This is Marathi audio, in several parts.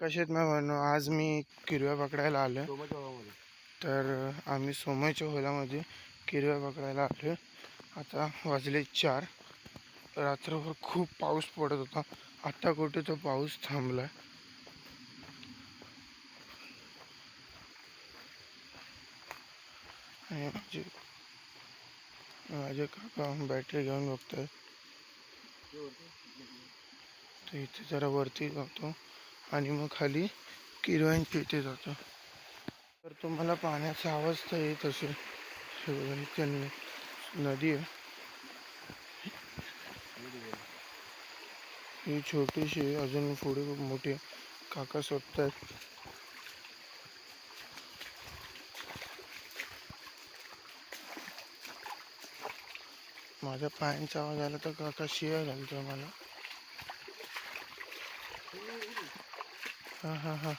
कशात नाही म्हणू? आज मी किरव्या पकडायला आलो तर आम्ही सोमयच्या होलामध्ये किरव्या पकडायला आलो आता वाजले चार. रात्रभर खूप पाऊस पडत होता. आता कुठे तो पाऊस थांबला आणि माझे माझे काका बॅटरी घेऊन बघतोय तर इथे जरा वरती जातो. आणि मग खाली किरवाईन इथे जातो. तर तुम्हाला पाण्याचा आवाज तर येत असेल. हे नदी आहे. ही छोटीशी अजून पुढे खूप मोठी काका शोधतायत माझ्या पायांचा आवाज आला तर काका शिया घालतो मला. हा हा हा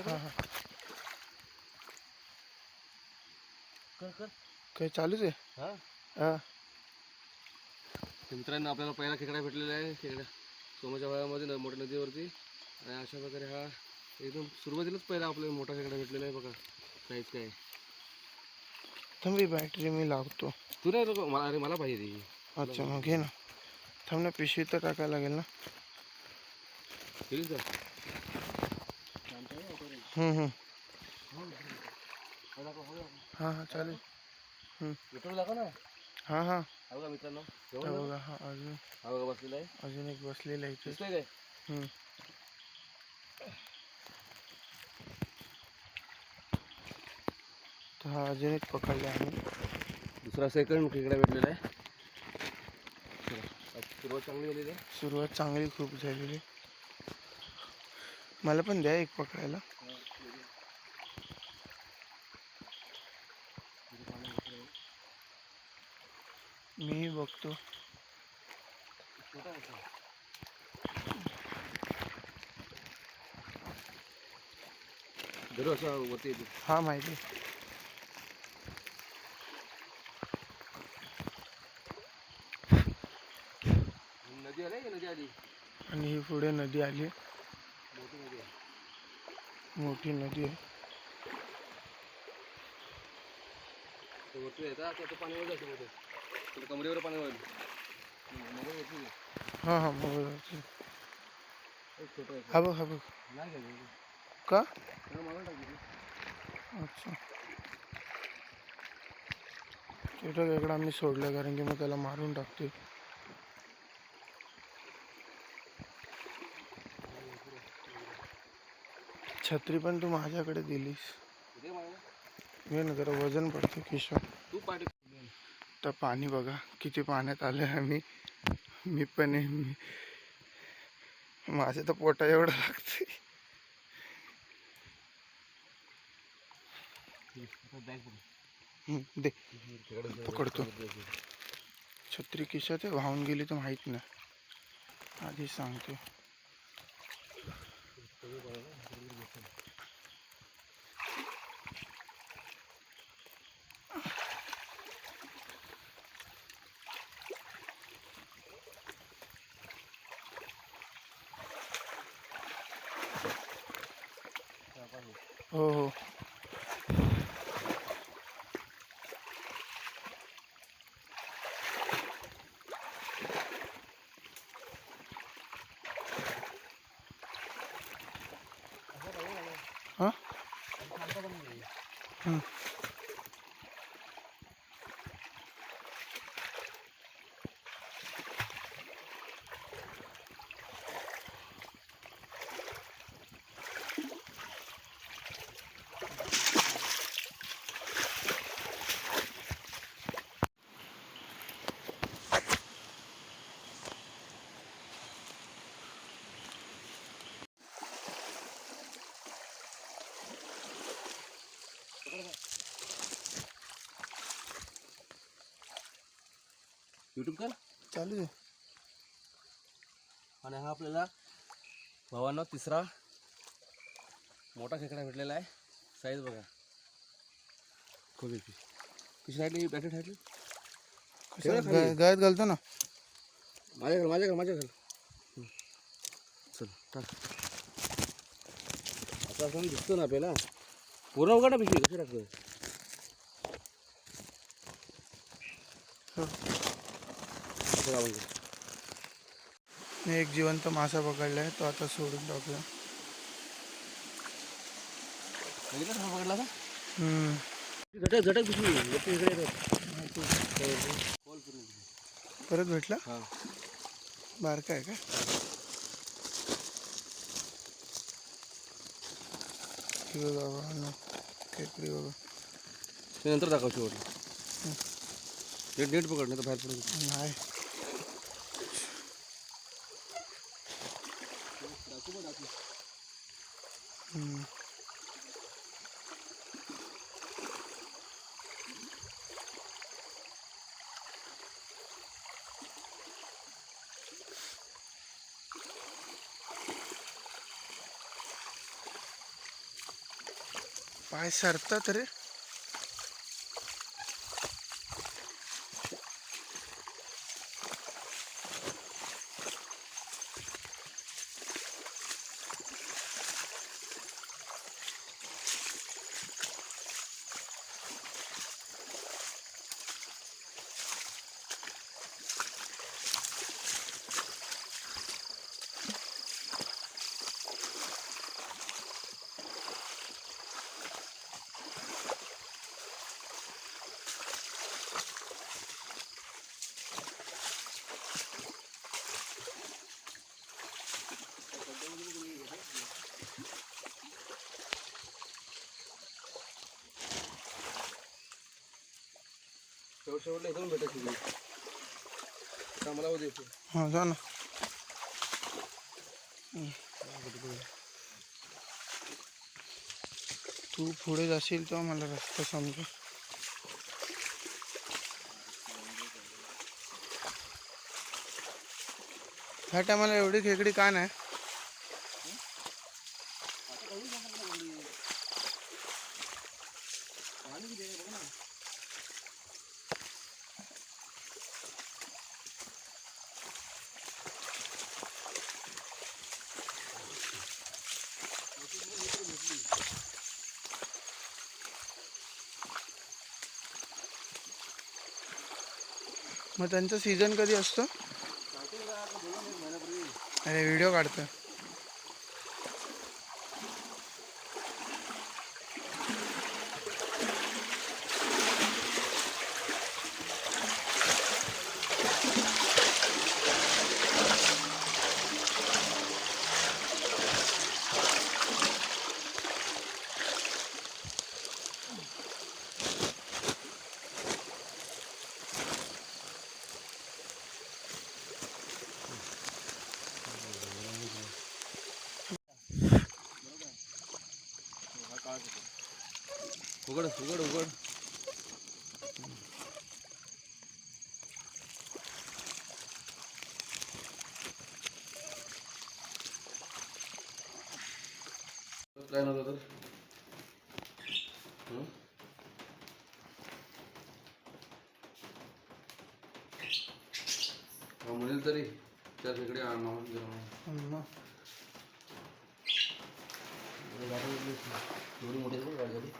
हा हा कर कर। काय चालूच आहे हा। हा। मित्रांनो आपल्याला पहिला खेकडा भेटलेला आहे. खेकडा सोमाच्या भागामध्ये न- मोठ्या नदीवरती. आणि अशा प्रकारे हा एकदम सुरुवातीलाच पहिला आपल्याला मोठा खेकडा भेटलेला आहे बघा. साईज काय. थांब बॅटरी मी लावतो तू नाही नको मला अरे मला पाहिजे अच्छा मग घे ना. थांब ना पिशवी तर टाकायला लागेल ना. हम्म, हाँ हा हा चालेल। ना। हा हा। हा बघा मित्रांनो हा जवळ बघा अजून. हा बघा बसलेला आहे. अजून एक बसलेला आहे दिसतोय काय? हम्म. तर हा अजून एक पकडला आम्ही दुसरा सेकंड खेकडा भेटलेला आहे. सुरुवात चांगली झालेली आहे. सुरुवात चांगली खूप झालेली मला पण द्या एक पकडायला. मी बघतो. हा माहिती आणि ही पुढे नदी आली मोठी नदी आहे ते पाणी वर मोठं थोडं कमरेवर पाणी वर मध्ये येते हा हा बरोबर छोटं आहे हा बघ हा। बघ नाही घ्यायचं का त्याला मला टाकायचं अच्छा छोटा खेकडा आम्ही सोडला कारण की मग त्याला मारून टाकते छत्री पण तू माझ्याकडे दिलीस. मी ना जरा वजन पडते खिशात. तू पाठी तर पाणी बघा किती पाण्यात आलं आहे मी पण आहे मी माझ्या तर पोटा एवढं लागते दे. पकडतो. छत्री खिशात ते वाहून गेली तर माहीत नाही. आधी सांगतो हो हो हा युट्यूब कर. चालू आहे. आणि हा आपल्याला भावांना तिसरा मोठा खेकडा भेटलेला आहे. साईज बघा. येते कशी राहिली बॅटरी राहिली? कसं गा- गायत घालतो ना. माझ्या घर माझ्या घर माझ्या घर चल टाक. आता असं दिसतो ना आपल्याला. पूर्ण उघडा पिशवी कशी टाकतोय? हो. बघा म्हणजे मी एक जिवंत मासा पकडलाय तो आता सोडून टाकूया. पकडला. झटक झटक. परत भेटला? बारका आहे का? नंतर दाखव शेवटला. नेट नेट पकड नाही तर बाहेर पडून नाही. पाय सरतात रे. शेवटला इथून भेटत तिकडे आता मला उद्या हां जा ना. तू पुढे जाशील तेव्हा मला रस्ता समजेल ह्या टायमाला एवढी खेकडी का नाही? मग त्यांचा सीझन कधी असतो? अरे व्हिडिओ काढतो उघड उघड उघड. काय नव्हतं तर म्हणेल तरी. त्या तिकडे आणणार मग एवढी मोठी आहे बघ गाडी